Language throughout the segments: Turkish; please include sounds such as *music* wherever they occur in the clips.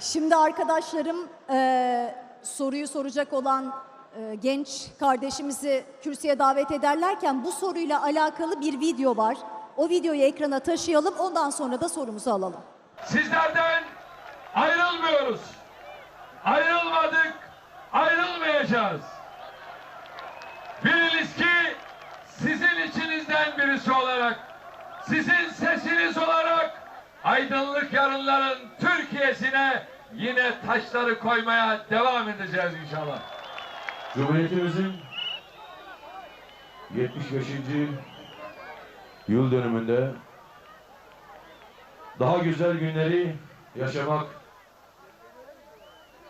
Şimdi arkadaşlarım e, soruyu soracak olan e, genç kardeşimizi kürsüye davet ederlerken bu soruyla alakalı bir video var. O videoyu ekrana taşıyalım ondan sonra da sorumuzu alalım. Sizlerden ayrılmıyoruz. Ayrılmadık, ayrılmayacağız. Biliniz ki sizin içinizden birisi olarak, sizin sesiniz olarak aydınlık yarınların Türkiye'sine yine taşları koymaya devam edeceğiz inşallah. Cumhuriyetimizin 75. yıl dönümünde daha güzel günleri yaşamak,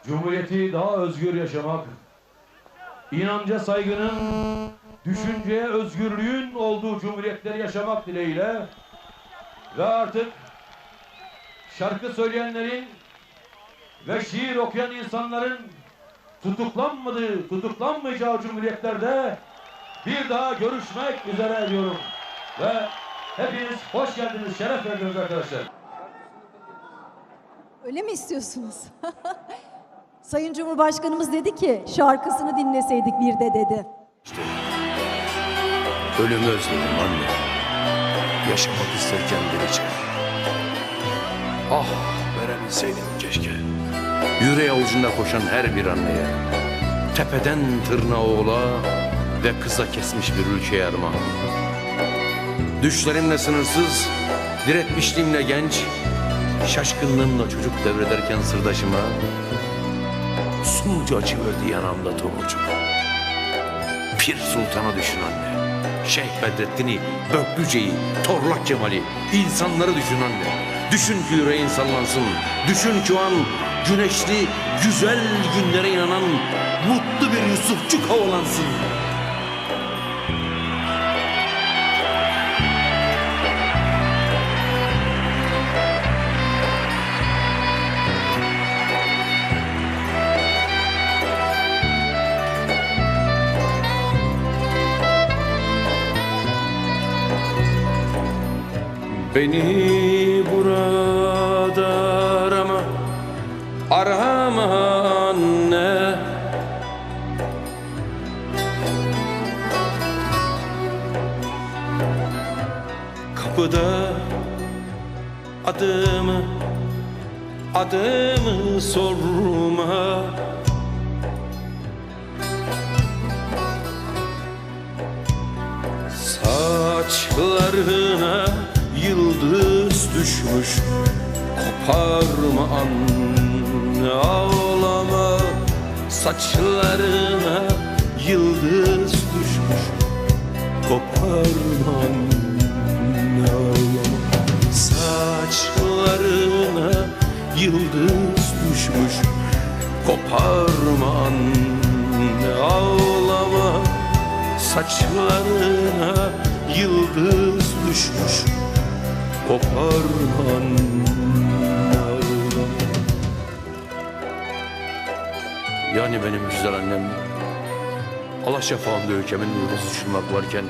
Cumhuriyeti daha özgür yaşamak, inanca saygının, düşünceye özgürlüğün olduğu cumhuriyetleri yaşamak dileğiyle ve artık şarkı söyleyenlerin ve şiir okuyan insanların tutuklanmadığı, tutuklanmayacağı cumhuriyetlerde bir daha görüşmek üzere diyorum. Ve hepiniz hoş geldiniz, şeref verdiniz arkadaşlar. Öyle mi istiyorsunuz? *laughs* Sayın Cumhurbaşkanımız dedi ki şarkısını dinleseydik bir de dedi. Ölümü özledim anne. Yaşamak isterken delice. Ah verebilseydim keşke. Yüreği avucunda koşan her bir anneye. Tepeden tırnağa oğula ve kıza kesmiş bir ülkeye armağan. Düşlerimle sınırsız, diretmişliğimle genç, şaşkınlığımla çocuk devrederken sırdaşıma, usulca açıverdi yanamda tomurcuk. Pir Sultan'ı düşün anne. Şeyh Bedrettin'i, Böklüce'yi, Torlak Cemal'i, insanları düşün anne. Düşün ki yüreğin sallansın. Düşün ki o an güneşli, güzel günlere inanan mutlu bir Yusufçuk havalansın. Beni burada Arama anne. Kapıda adımı Adımı sorma. Saçlarına yıldız düşmüş Koparma anne ağlama Saçlarına yıldız düşmüş. Koparma anne ağlama. Saçlarına yıldız düşmüş. Koparma anne ağlama. Saçlarına yıldız düşmüş. Koparma anne ağlama Yani benim güzel annem Allah şafağında ülkemin yıldız uçurmak varken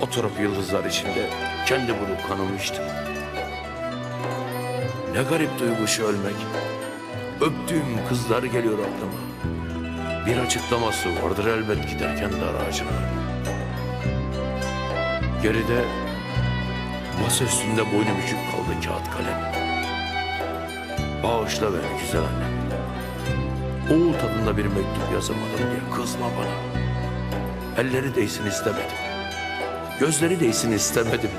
Oturup yıldızlar içinde kendi bulup kanımı içtim Ne garip duygu şu ölmek. Öptüğüm kızlar geliyor aklıma. Bir açıklaması vardır elbet giderken dar ağacına. Geride masa üstünde boynu bükük kaldı kağıt kalem. Bağışla beni güzel annem Oğul tadında bir mektup yazamadım diye kızma bana. Elleri değsin istemedim. Gözleri değsin istemedim.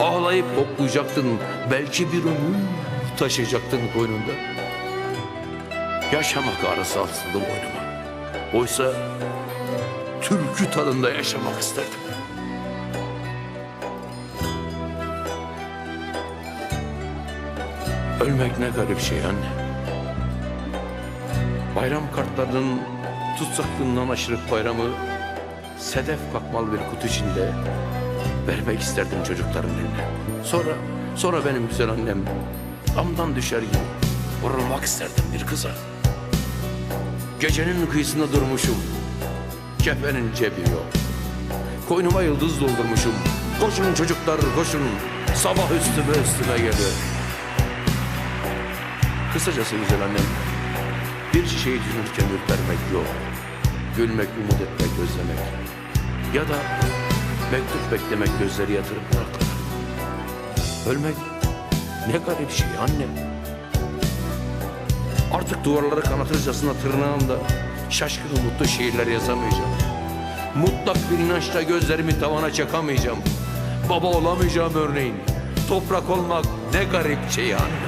Ağlayıp toplayacaktın. Belki bir ömür taşıyacaktın koynunda. Yaşamak arası asıldı boynuma. Oysa türkü tadında yaşamak isterdim. Ölmek ne garip şey anne. Bayram kartlarının tutsaklığından aşırık bayramı sedef kakmalı bir kutu içinde vermek isterdim çocukların eline. Sonra, sonra benim güzel annem damdan düşer gibi vurulmak isterdim bir kıza. Gecenin kıyısında durmuşum. Kefenin cebi yok. Koynuma yıldız doldurmuşum. Koşun çocuklar koşun. Sabah üstüme üstüme geliyor. Kısacası güzel annem, bir çiçeği düşünürken ürpermek yok. Gülmek, umut etmek, özlemek. Ya da mektup beklemek, gözleri yatırıp bırakmak. Ölmek ne garip şey anne. Artık duvarları kanatırcasına tırnağımda şaşkın mutlu şiirler yazamayacağım. Mutlak bir inançla gözlerimi tavana çakamayacağım. Baba olamayacağım örneğin. Toprak olmak ne garip şey anne.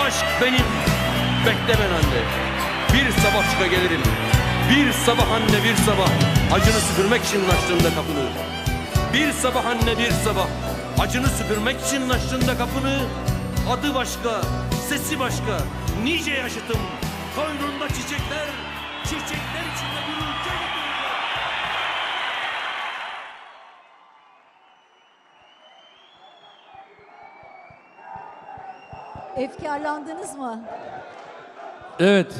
aşk benim. Bekle ben anne. Bir sabah çıka gelirim. Bir sabah anne bir sabah. Acını süpürmek için açtığında kapını. Bir sabah anne bir sabah. Acını süpürmek için açtığında kapını. Adı başka, sesi başka. Nice yaşıtım. Koynunda çiçekler, çiçekler içinde bir Efkarlandınız mı? Evet.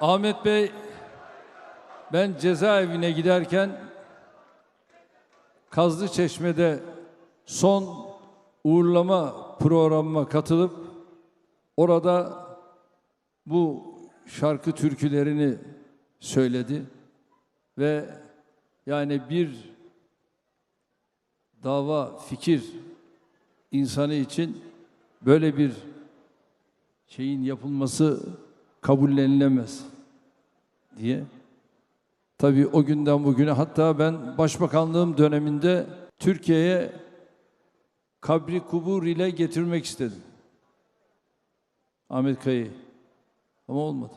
Ahmet Bey ben cezaevine giderken Kazlı Çeşme'de son uğurlama programıma katılıp orada bu şarkı türkülerini söyledi ve yani bir dava fikir insanı için böyle bir şeyin yapılması kabullenilemez diye. Tabii o günden bugüne hatta ben başbakanlığım döneminde Türkiye'ye kabri kubur ile getirmek istedim. Ahmet Kayı. Ama olmadı.